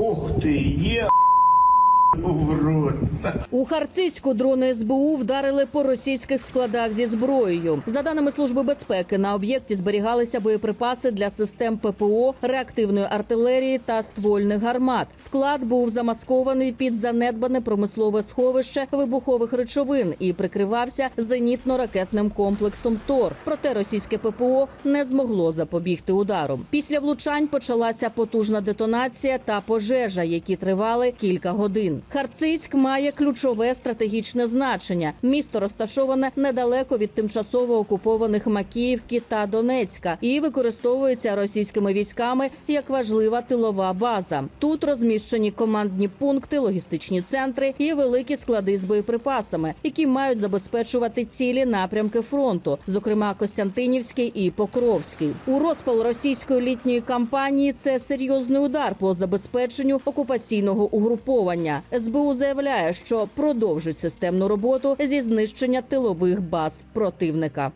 Ух ти, є. У Харциську дрони СБУ вдарили по російських складах зі зброєю. За даними служби безпеки, на об'єкті зберігалися боєприпаси для систем ППО, реактивної артилерії та ствольних гармат. Склад був замаскований під занедбане промислове сховище вибухових речовин і прикривався зенітно-ракетним комплексом ТОР. Проте російське ППО не змогло запобігти удару. Після влучань почалася потужна детонація та пожежа, які тривали кілька годин. Харцизьк має ключове стратегічне значення. Місто розташоване недалеко від тимчасово окупованих Макіївки та Донецька і використовується російськими військами як важлива тилова база. Тут розміщені командні пункти, логістичні центри і великі склади з боєприпасами, які мають забезпечувати цілі напрямки фронту, зокрема Костянтинівський і Покровський. У розпал російської літньої кампанії це серйозний удар по забезпеченню окупаційного угруповання. СБУ заявляє, що продовжить системну роботу зі знищення тилових баз противника.